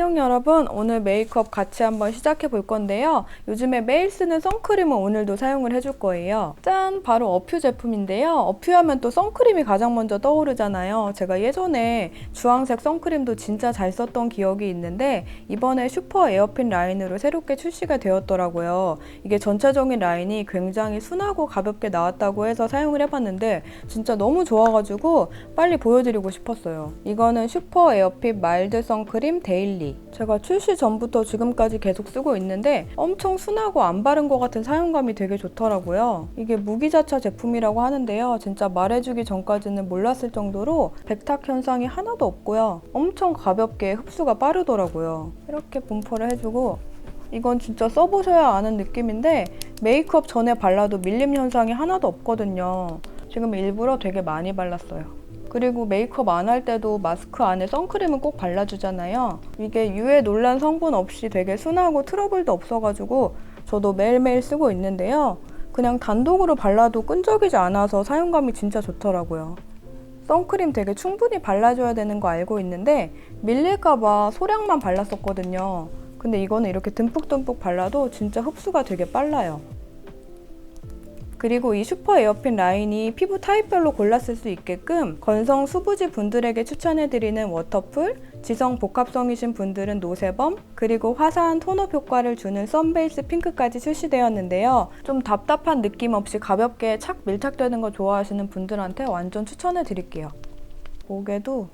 안녕 여러분. 오늘 메이크업 같이 한번 시작해 볼 건데요. 요즘에 매일 쓰는 선크림은 오늘도 사용을 해줄 거예요. 짠! 바로 어퓨 제품인데요. 어퓨 하면 또 선크림이 가장 먼저 떠오르잖아요. 제가 예전에 주황색 선크림도 진짜 잘 썼던 기억이 있는데 이번에 슈퍼 에어핀 라인으로 새롭게 출시가 되었더라고요. 이게 전체적인 라인이 굉장히 순하고 가볍게 나왔다고 해서 사용을 해봤는데 진짜 너무 좋아가지고 빨리 보여드리고 싶었어요. 이거는 슈퍼 에어핏 마일드 선크림 데일리 제가 출시 전부터 지금까지 계속 쓰고 있는데 엄청 순하고 안 바른 것 같은 사용감이 되게 좋더라고요. 이게 무기자차 제품이라고 하는데요. 진짜 말해주기 전까지는 몰랐을 정도로 백탁 현상이 하나도 없고요. 엄청 가볍게 흡수가 빠르더라고요. 이렇게 분포를 해주고 이건 진짜 써보셔야 아는 느낌인데 메이크업 전에 발라도 밀림 현상이 하나도 없거든요. 지금 일부러 되게 많이 발랐어요 그리고 메이크업 안 할 때도 마스크 안에 선크림은 꼭 발라주잖아요. 이게 유해 논란 성분 없이 되게 순하고 트러블도 없어가지고 저도 매일매일 쓰고 있는데요. 그냥 단독으로 발라도 끈적이지 않아서 사용감이 진짜 좋더라고요. 선크림 되게 충분히 발라줘야 되는 거 알고 있는데 밀릴까봐 소량만 발랐었거든요. 근데 이거는 이렇게 듬뿍듬뿍 발라도 진짜 흡수가 되게 빨라요. 그리고 이 슈퍼 에어핀 라인이 피부 타입별로 쓸수 있게끔 건성 수부지 분들에게 추천해드리는 워터풀, 지성 복합성이신 분들은 노세범, 그리고 화사한 톤업 효과를 주는 썬베이스 핑크까지 출시되었는데요. 좀 답답한 느낌 없이 가볍게 착 밀착되는 거 좋아하시는 분들한테 완전 추천해드릴게요. 목에도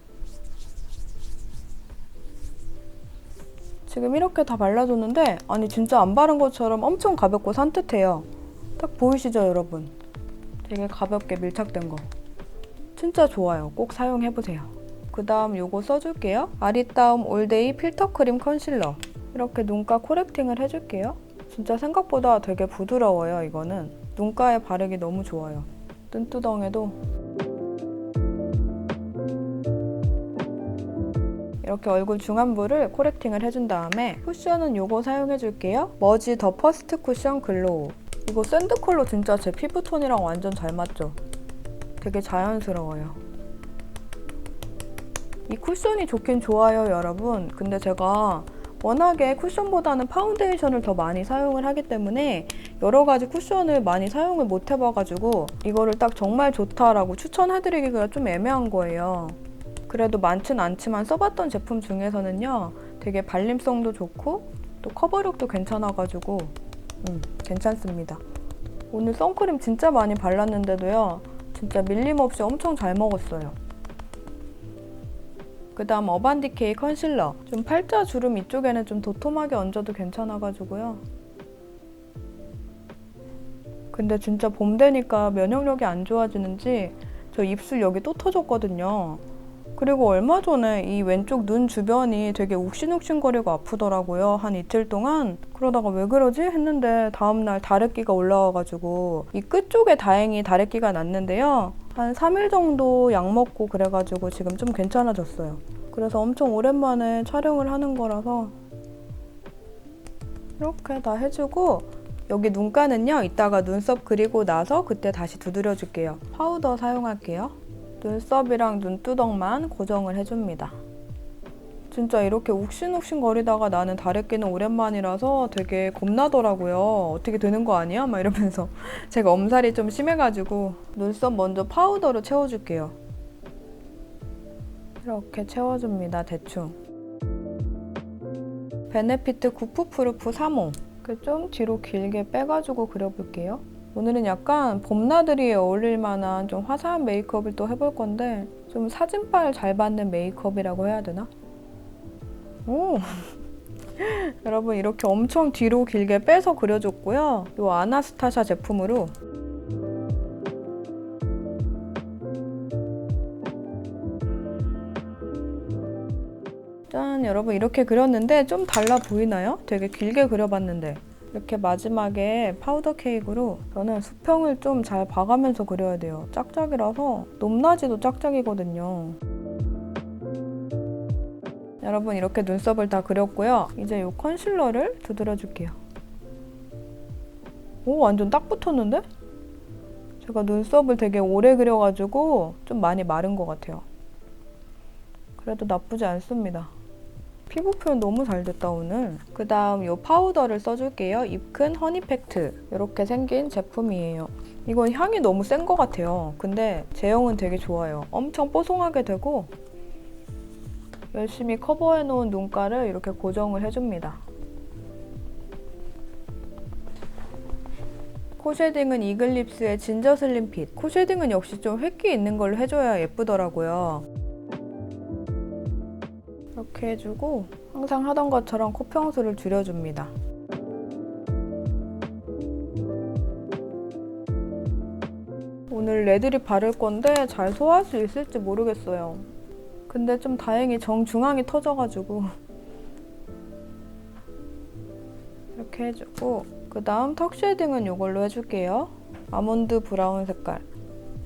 지금 이렇게 다 발라줬는데 아니 진짜 안 바른 것처럼 엄청 가볍고 산뜻해요. 딱 보이시죠 여러분? 되게 가볍게 밀착된 거. 진짜 좋아요. 꼭 사용해보세요. 그 다음 요거 써줄게요. 아리따움 올데이 필터 크림 컨실러. 이렇게 눈가 코렉팅을 해줄게요. 진짜 생각보다 되게 부드러워요, 이거는. 눈가에 바르기 너무 좋아요. 눈두덩에도 이렇게 얼굴 중안부를 코렉팅을 해준 다음에 쿠션은 요거 사용해줄게요. 머지 더 퍼스트 쿠션 글로우. 이거 샌드 컬러 진짜 제 피부톤이랑 완전 잘 맞죠? 되게 자연스러워요. 이 쿠션이 좋긴 좋아요, 여러분. 근데 제가 워낙에 쿠션보다는 파운데이션을 더 많이 사용을 하기 때문에 여러 가지 쿠션을 많이 사용을 못 해봐가지고 이거를 딱 정말 좋다라고 추천해드리기가 좀 애매한 거예요. 그래도 많진 않지만 써봤던 제품 중에서는요, 되게 발림성도 좋고 또 커버력도 괜찮아가지고 음, 괜찮습니다. 오늘 선크림 진짜 많이 발랐는데도요, 진짜 밀림 없이 엄청 잘 먹었어요. 그 다음 어반디케이 컨실러. 좀 팔자 주름 이쪽에는 좀 도톰하게 얹어도 괜찮아가지고요. 근데 진짜 봄 되니까 면역력이 안 좋아지는지 저 입술 여기 또 터졌거든요. 그리고 얼마 전에 이 왼쪽 눈 주변이 되게 욱신욱신거리고 아프더라고요. 한 이틀 동안. 그러다가 왜 그러지? 했는데 다음날 다래끼가 올라와가지고 이 끝 쪽에 다행히 다래끼가 났는데요. 한 3일 정도 약 먹고 그래가지고 지금 좀 괜찮아졌어요. 그래서 엄청 오랜만에 촬영을 하는 거라서 이렇게 다 해주고 여기 눈가는요. 이따가 눈썹 그리고 나서 그때 다시 두드려 줄게요. 파우더 사용할게요. 눈썹이랑 눈두덩만 고정을 해줍니다. 진짜 이렇게 욱신욱신 거리다가 나는 다래끼는 오랜만이라서 되게 겁나더라고요. 어떻게 되는 거 아니야? 막 이러면서 제가 엄살이 좀 심해가지고 눈썹 먼저 파우더로 채워줄게요. 이렇게 채워줍니다. 대충. 베네피트 구프프루프 3호. 좀 뒤로 길게 빼가지고 그려볼게요. 오늘은 약간 봄나들이에 어울릴 만한 좀 화사한 메이크업을 또 해볼 건데 좀 사진빨 잘 받는 메이크업이라고 해야 되나? 오! 여러분 이렇게 엄청 뒤로 길게 빼서 그려줬고요. 이 아나스타샤 제품으로 짠! 여러분 이렇게 그렸는데 좀 달라 보이나요? 되게 길게 그려봤는데 이렇게 마지막에 파우더 케이크로 저는 수평을 좀 잘 봐가면서 그려야 돼요. 짝짝이라서 높낮이도 짝짝이거든요. 여러분 이렇게 눈썹을 다 그렸고요. 이제 이 컨실러를 두드려 줄게요. 오 완전 딱 붙었는데? 제가 눈썹을 되게 오래 그려가지고 좀 많이 마른 것 같아요. 그래도 나쁘지 않습니다. 피부 표현 너무 잘 됐다 오늘. 그 다음 이 파우더를 써줄게요. 입큰 허니팩트 이렇게 생긴 제품이에요. 이건 향이 너무 센 것 같아요. 근데 제형은 되게 좋아요. 엄청 뽀송하게 되고 열심히 커버해 놓은 눈가를 이렇게 고정을 해줍니다. 코 쉐딩은 이글립스의 진저 슬림 핏. 코 쉐딩은 역시 좀 획기 있는 걸로 해줘야 예쁘더라고요. 이렇게 해주고 항상 하던 것처럼 코 평수를 줄여줍니다. 오늘 레드립 바를 건데 잘 소화할 수 있을지 모르겠어요. 근데 좀 다행히 정중앙이 터져가지고 이렇게 해주고 그 다음 턱 쉐딩은 이걸로 해줄게요. 아몬드 브라운 색깔.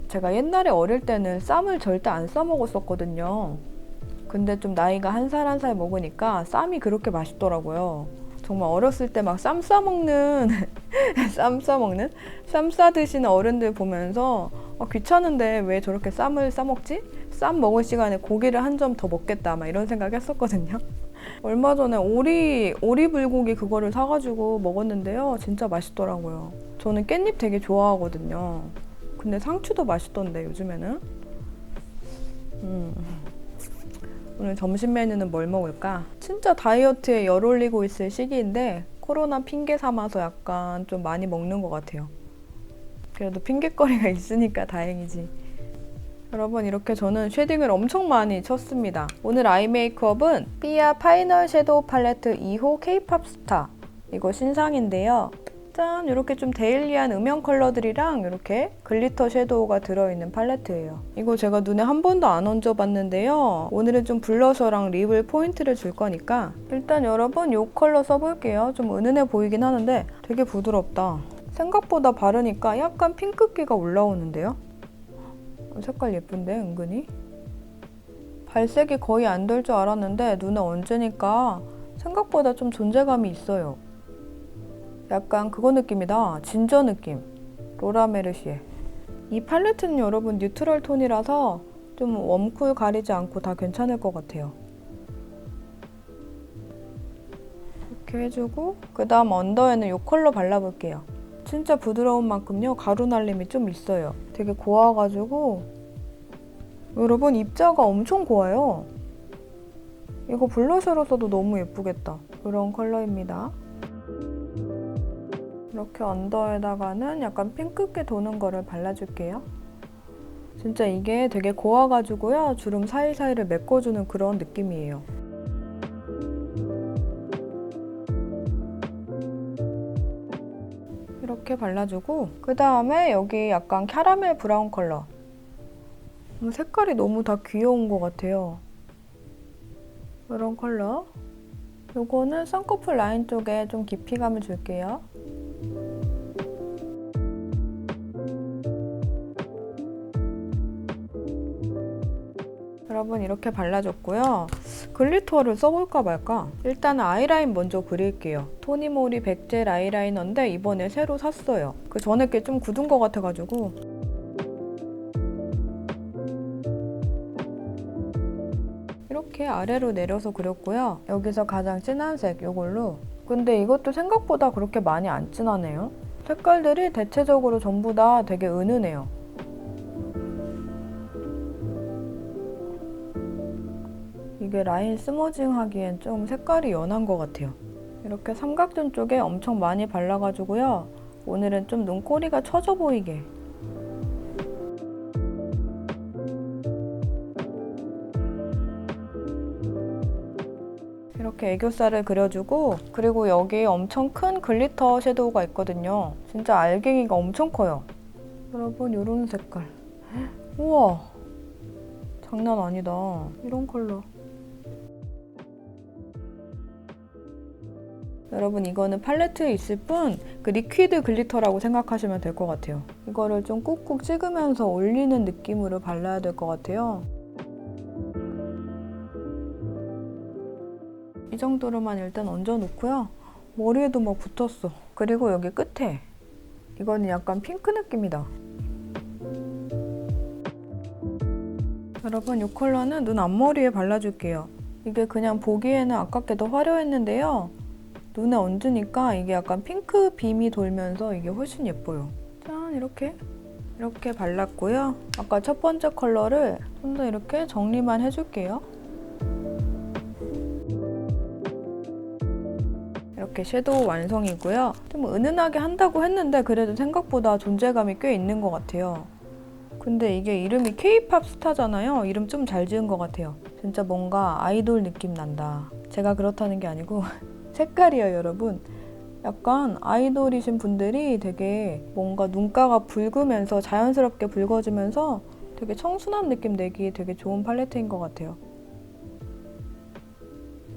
제가 옛날에 어릴 때는 쌈을 절대 안 싸먹었었거든요. 근데 좀 나이가 한 살 한 살 먹으니까 쌈이 그렇게 맛있더라고요. 정말 어렸을 때 막 쌈 싸먹는 쌈 싸먹는 쌈 싸드시는 어른들 보면서 어, 귀찮은데 왜 저렇게 쌈을 싸먹지? 쌈 먹을 시간에 고기를 한 점 더 먹겠다 막 이런 생각 했었거든요. 얼마 전에 오리 오리 불고기 그거를 사가지고 먹었는데요, 진짜 맛있더라고요. 저는 깻잎 되게 좋아하거든요. 근데 상추도 맛있던데 요즘에는. 음. 오늘 점심 메뉴는 뭘 먹을까? 진짜 다이어트에 열 올리고 있을 시기인데 코로나 핑계 삼아서 약간 좀 많이 먹는 것 같아요. 그래도 핑계거리가 있으니까 다행이지. 여러분 이렇게 저는 쉐딩을 엄청 많이 쳤습니다. 오늘 아이 메이크업은 삐아 파이널 섀도우 팔레트 2호 K-팝 스타 이거 신상인데요. 짠 이렇게 좀 데일리한 음영 컬러들이랑 이렇게 글리터 섀도우가 들어있는 팔레트예요. 이거 제가 눈에 한 번도 안 얹어봤는데요. 오늘은 좀 블러셔랑 립을 포인트를 줄 거니까 일단 여러분 이 컬러 써볼게요. 좀 은은해 보이긴 하는데 되게 부드럽다. 생각보다 바르니까 약간 핑크기가 올라오는데요. 색깔 예쁜데 은근히 발색이 거의 안 될 줄 알았는데 눈에 얹으니까 생각보다 좀 존재감이 있어요. 약간 그거 느낌이다. 진저 느낌. 로라 메르시에. 이 팔레트는 여러분 뉴트럴 톤이라서 좀 웜쿨 가리지 않고 다 괜찮을 것 같아요. 이렇게 해주고 그 다음 언더에는 이 컬러 발라볼게요. 진짜 부드러운 만큼요 가루 날림이 좀 있어요. 되게 고와가지고 여러분 입자가 엄청 고와요. 이거 블러셔로 써도 너무 예쁘겠다. 이런 컬러입니다. 이렇게 언더에다가는 약간 핑크기 도는 거를 발라줄게요. 진짜 이게 되게 고와가지고요. 주름 사이사이를 메꿔주는 그런 느낌이에요. 이렇게 발라주고 그 다음에 여기 약간 캐러멜 브라운 컬러 음, 색깔이 너무 다 귀여운 것 같아요. 이런 컬러 요거는 쌍꺼풀 라인 쪽에 좀 깊이감을 줄게요. 여러분 이렇게 발라줬고요. 글리터를 써볼까 말까? 일단 아이라인 먼저 그릴게요. 토니모리 백젤 아이라이너인데 이번에 새로 샀어요. 그 전에 게 좀 굳은 것 같아가지고 이렇게 아래로 내려서 그렸고요. 여기서 가장 진한 색 이걸로 근데 이것도 생각보다 그렇게 많이 안 진하네요. 색깔들이 대체적으로 전부 다 되게 은은해요. 이게 라인 스머징 하기엔 좀 색깔이 연한 것 같아요. 이렇게 삼각존 쪽에 엄청 많이 발라가지고요. 오늘은 좀 눈꼬리가 처져 보이게 이렇게 애교살을 그려주고 그리고 여기 엄청 큰 글리터 섀도우가 있거든요. 진짜 알갱이가 엄청 커요. 여러분 이런 색깔. 우와 장난 아니다. 이런 컬러. 여러분 이거는 팔레트에 있을 뿐 그 리퀴드 글리터라고 생각하시면 될 것 같아요. 이거를 좀 꾹꾹 찍으면서 올리는 느낌으로 발라야 될 것 같아요. 이 정도로만 일단 얹어 놓고요. 머리에도 막 붙었어. 그리고 여기 끝에 이거는 약간 핑크 느낌이다. 여러분 이 컬러는 눈 앞머리에 발라줄게요. 이게 그냥 보기에는 아깝게도 화려했는데요. 눈에 얹으니까 이게 약간 핑크 빔이 돌면서 이게 훨씬 예뻐요. 짠 이렇게 이렇게 발랐고요. 아까 첫 번째 컬러를 좀 더 이렇게 정리만 해줄게요. 이렇게 섀도우 완성이고요. 좀 은은하게 한다고 했는데 그래도 생각보다 존재감이 꽤 있는 것 같아요. 근데 이게 이름이 K-팝 스타잖아요. 이름 좀 잘 지은 것 같아요. 진짜 뭔가 아이돌 느낌 난다. 제가 그렇다는 게 아니고 색깔이요, 여러분. 약간 아이돌이신 분들이 되게 뭔가 눈가가 붉으면서 자연스럽게 붉어지면서 되게 청순한 느낌 내기 되게 좋은 팔레트인 것 같아요.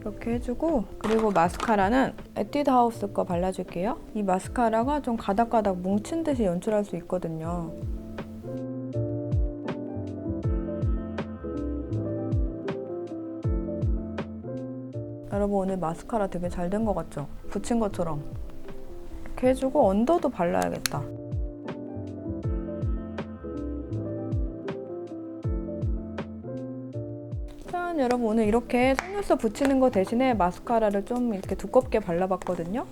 이렇게 해주고 그리고 마스카라는 에뛰드 하우스 거 발라줄게요. 이 마스카라가 좀 가닥가닥 뭉친 듯이 연출할 수 있거든요. 여러분 오늘 마스카라 되게 잘 된 것 같죠? 붙인 것처럼 이렇게 해주고 언더도 발라야겠다. 짠 여러분 오늘 이렇게 속눈썹 붙이는 거 대신에 마스카라를 좀 이렇게 두껍게 발라봤거든요.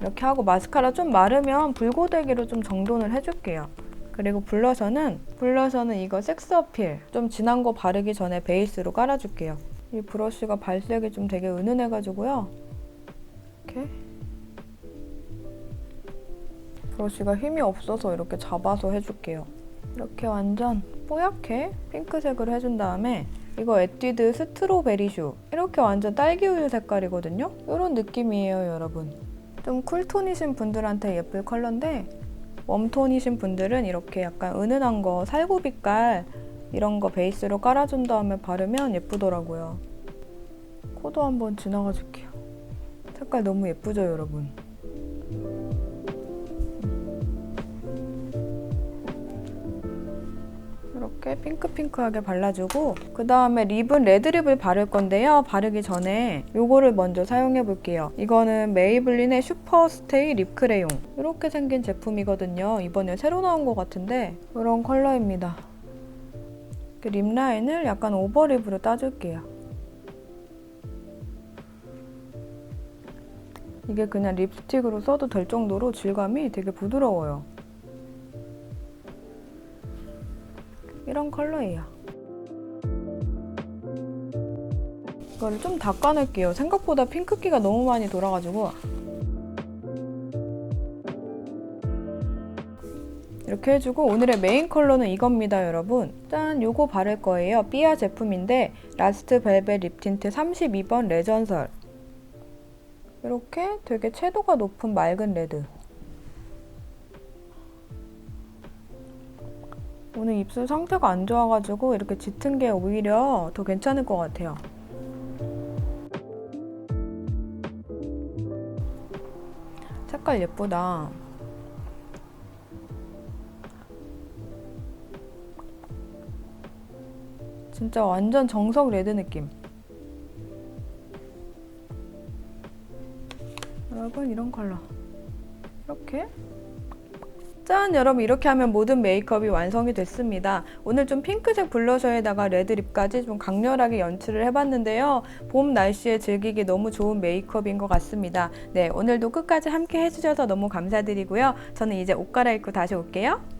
이렇게 하고 마스카라 좀 마르면 붉고데기로 좀 정돈을 해줄게요. 그리고 블러셔는 블러셔는 이거 섹스 어필 좀 진한 거 바르기 전에 베이스로 깔아줄게요. 이 브러쉬가 발색이 좀 되게 은은해가지고요. 이렇게 브러쉬가 힘이 없어서 이렇게 잡아서 해줄게요. 이렇게 완전 뽀얗게 핑크색으로 해준 다음에 이거 에뛰드 스트로베리슈 이렇게 완전 딸기 우유 색깔이거든요. 이런 느낌이에요, 여러분. 좀 쿨톤이신 분들한테 예쁠 컬러인데 웜톤이신 분들은 이렇게 약간 은은한 거 살구빛깔 이런 거 베이스로 깔아준 다음에 바르면 예쁘더라고요. 코도 한번 지나가 줄게요. 색깔 너무 예쁘죠, 여러분? 이렇게 핑크핑크하게 발라주고 그 다음에 립은 레드립을 바를 건데요. 바르기 전에 이거를 먼저 사용해 볼게요. 이거는 메이블린의 슈퍼스테이 립 크레용 이렇게 생긴 제품이거든요. 이번에 새로 나온 것 같은데 이런 컬러입니다. 그립 라인을 약간 오버립으로 따줄게요. 이게 그냥 립스틱으로 써도 될 정도로 질감이 되게 부드러워요. 이런 컬러예요. 이거를 좀 닦아낼게요. 생각보다 핑크기가 너무 많이 돌아가지고 이렇게 해주고 오늘의 메인 컬러는 이겁니다, 여러분. 짠! 요거 바를 거예요. 삐아 제품인데 라스트 벨벳 립 틴트 32번 레전설 이렇게 되게 채도가 높은 맑은 레드 오늘 입술 상태가 안 좋아가지고 이렇게 짙은 게 오히려 더 괜찮을 것 같아요. 색깔 예쁘다. 진짜 완전 정석 레드 느낌. 여러분 이런 컬러. 이렇게 짠! 여러분 이렇게 하면 모든 메이크업이 완성이 됐습니다. 오늘 좀 핑크색 블러셔에다가 레드립까지 좀 강렬하게 연출을 해봤는데요. 봄 날씨에 즐기기 너무 좋은 메이크업인 것 같습니다. 네, 오늘도 끝까지 함께 해주셔서 너무 감사드리고요. 저는 이제 옷 갈아입고 다시 올게요.